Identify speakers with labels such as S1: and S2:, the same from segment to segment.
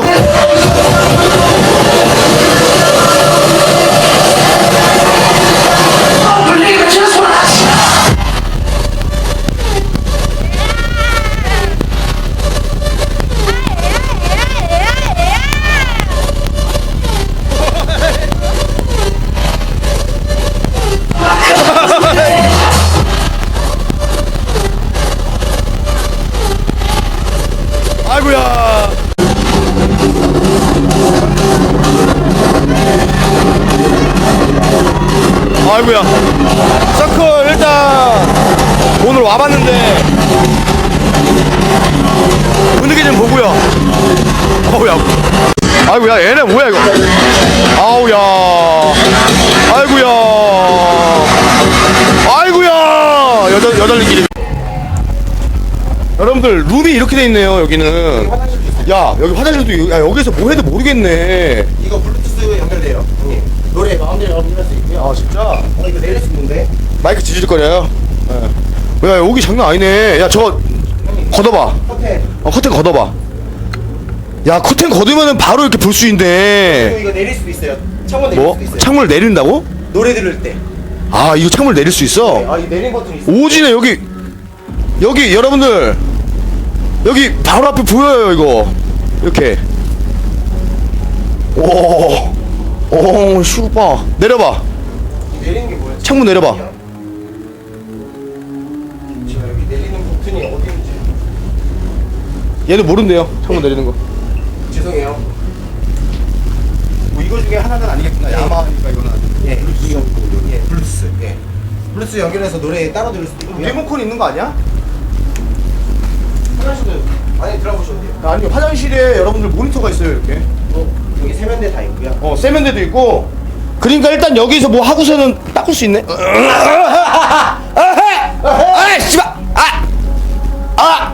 S1: 가 아이고야. 서클 일단 오늘 와봤는데 분위기 좀 보고요. 어우야. 아이고야 얘네 뭐야 이거. 아우야. 아이고야. 아이고야. 여덟 여덟끼리. 여러분들 룸이 이렇게 돼 있네요 여기는 야 여기 화장실도 이- 야 여기서 뭐 해도 모르겠네
S2: 이거 마음대로 여러분 할수 있고요.
S1: 아 진짜
S2: 어, 이거 내릴 수 있는데.
S1: 마이크 지질거려요 예. 야 여기 장난 아니네 야 저거 걷어봐
S2: 호텔.
S1: 어 커튼 걷어봐 야 커튼 걷으면은 바로 이렇게 볼 수
S2: 그리고
S1: 있네
S2: 이거 내릴 수도 있어요. 창문 내릴
S1: 뭐?
S2: 수도 있어요.
S1: 창문을 내린다고?
S2: 노래 들을 때.
S1: 아 이거 창문을 내릴 수 있어?
S2: 아, 이 내린 버튼이 있어요.
S1: 오지네 여기 여기 여러분들 여기 바로 앞에 보여요 이거 이렇게 오 오 슈퍼 내려봐
S2: 이 내리는 게 뭐예요?
S1: 창문 내려봐
S2: 제가 여기 내리는 버튼이 어디 있는지
S1: 얘는 모른대요 창문 내리는 거
S2: 죄송해요.
S1: 뭐 이거 중에 하나는 아니겠구나 야마하니까 이거는
S2: 예, 블루투스 연결. 예, 블루투스. 예. 블루투스 연결해서 노래 따라 들을 수도 있고요.
S1: 리모컨 있는 거 아니야?
S2: 화장실도 안에 들어보셔도 돼요.
S1: 아니 화장실에 여러분들 모니터가 있어요 이렇게
S2: 어, 세면대 다 있고요.
S1: 어 세면대도 있고 그러니까 일단 여기서 뭐 하고서는 닦을 수 있네 아 씨발 아 아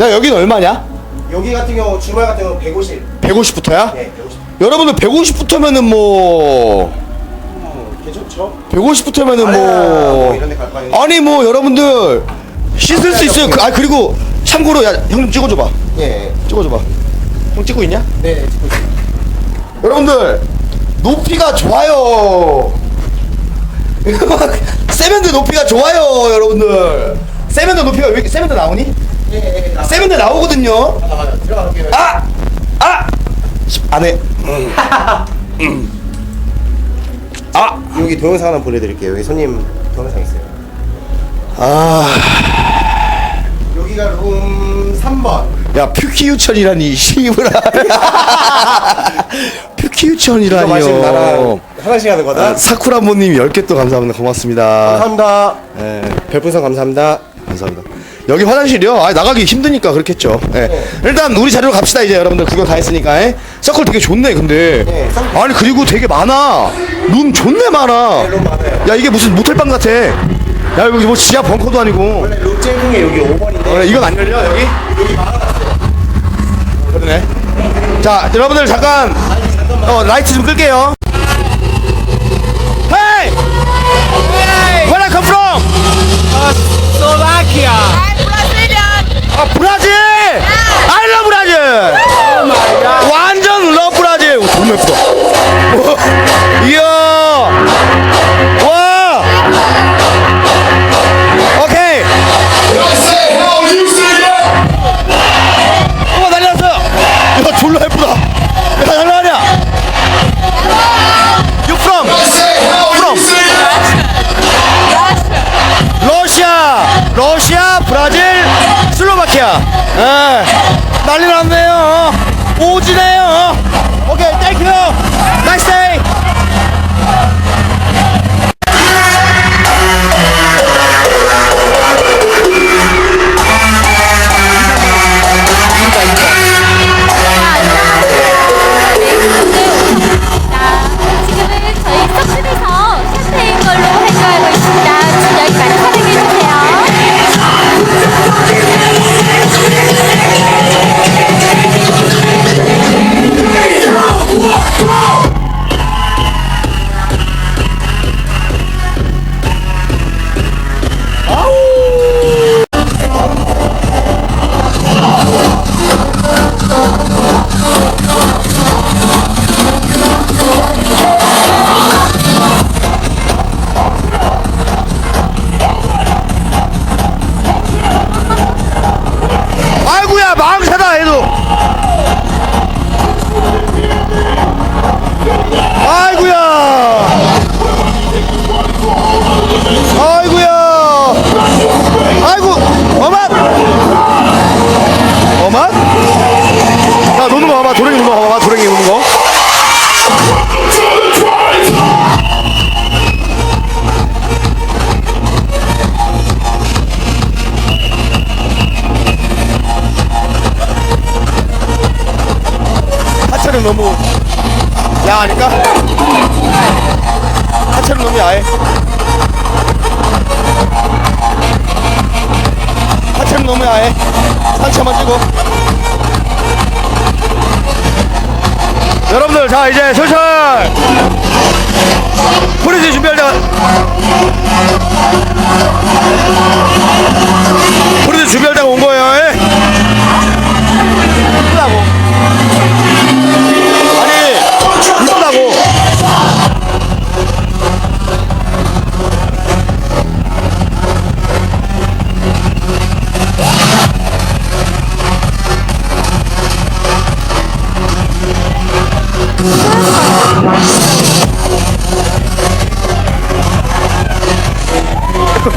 S1: 야 여기는 얼마냐?
S2: 여기 같은 경우 주말 같은 경우 150.
S1: 150부터야?
S2: 예, 150.
S1: 여러분들 150부터면은 뭐
S2: 음, 괜찮죠?
S1: 150부터면은
S2: 아니야,
S1: 뭐뭐
S2: 이런 데 갈까요?
S1: 아니 뭐 여러분들 씻을 수 있어요 그, 아 그리고 참고로 야형좀 찍어줘봐
S2: 예.
S1: 찍어줘봐 형 찍고 있냐?
S2: 네, 찍고 있어요.
S1: 여러분들 높이가 좋아요 세면대 높이가 좋아요 여러분들 세면대 높이가 왜 이렇게 세면대 나오니?
S2: 예, 예, 나.
S1: 세면대 나오거든요.
S2: 들어갈게요.
S1: 아! 아! 안해 아!
S2: 여기 동영상 하나 보내드릴게요. 여기 손님 동영상 있어요.
S1: 아...
S2: 여기가 룸 3번.
S1: 야 퓨키유천이라니 씨부라
S2: 마시면 나랑
S1: 퓨키유천이라니요
S2: 화장실 가는 거다.
S1: 아, 사쿠라모님 10개 또 감사합니다 고맙습니다
S2: 감사합니다.
S1: 예.
S2: 별풍선 감사합니다.
S1: 감사합니다. 여기 화장실이요? 아, 나가기 힘드니까 그렇겠죠. 예. 일단 우리 자리로 갑시다 이제 여러분들 구경 다 했으니까. 예. 서클 되게 좋네 근데.
S2: 네.
S1: 아니 그리고 되게 많아. 룸 좋네 많아.
S2: 네, 룸 많아요.
S1: 야 이게 무슨 모텔방 같아. 야 여기 뭐 지하 벙커도 아니고.
S2: 원래 룸 째궁에 여기 5번인데
S1: 어, 이건 안 열려 여기?
S2: 여기.
S1: 그러네. 자 여러분들 잠깐 어, 라이트 좀 끌게요. Hey! Where I come from?
S3: Slovakia.
S4: I'm Brazilian.
S1: 아 브라질! I love 브라질! 완전 러브 브라질! 오, 너무 예쁘다. 이야! 하체는 너무 야하니까? 하체는 너무 야해 하체는 너무 야해 상체만 찌고. 여러분들 자 이제 슬슬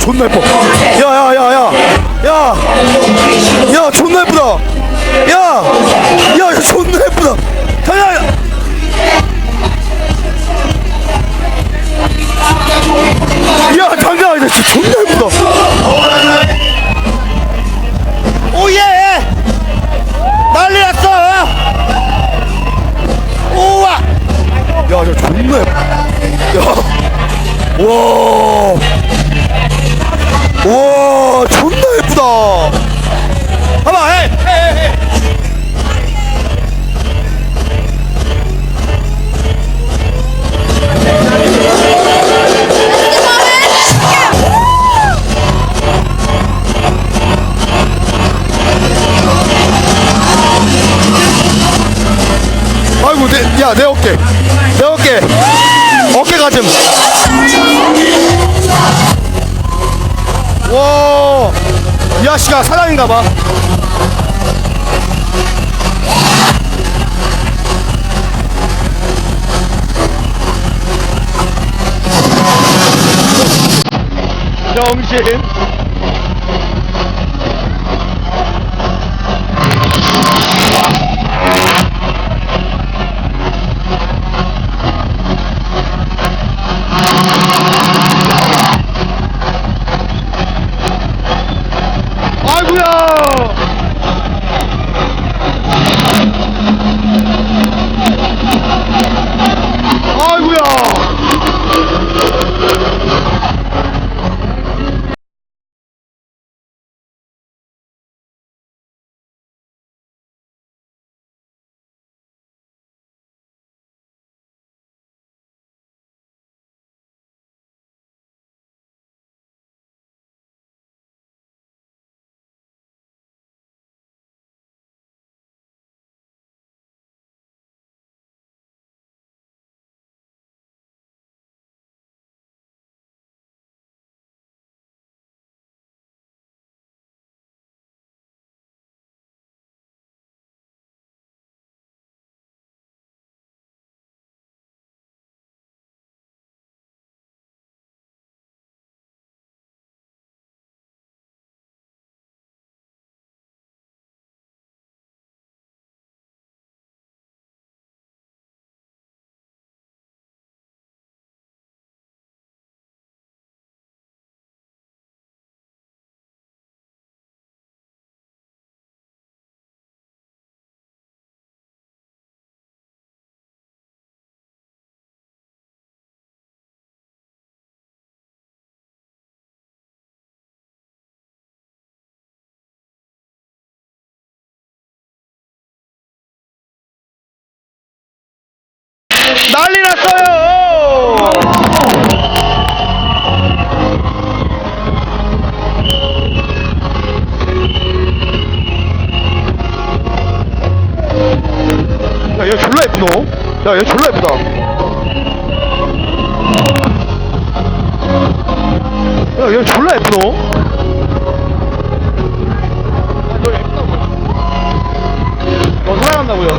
S1: 존나 예뻐. 야야야야. 야! 야 존나 예쁘다. 야! 야 야, 존나 예쁘다. 야, 야! 야. 장난 아니다 진짜 존나 예쁘다. 오예. 난리 났어. 우와. 야저 존나 예뻐 야와 와 존나 예쁘다 봐봐 헤이 헤이 헤이 아이고 내, 야, 내 어깨. 내 어깨. 어깨 가슴. 와. 이 아씨가 사장인가 봐. 정신. 난리 났어요! 야, 얘 졸라 예쁘노? 야, 얘 졸라 예쁘다. 야, 얘 졸라 예쁘노? 너 예쁘다고요. 너 어, 사랑한다고요.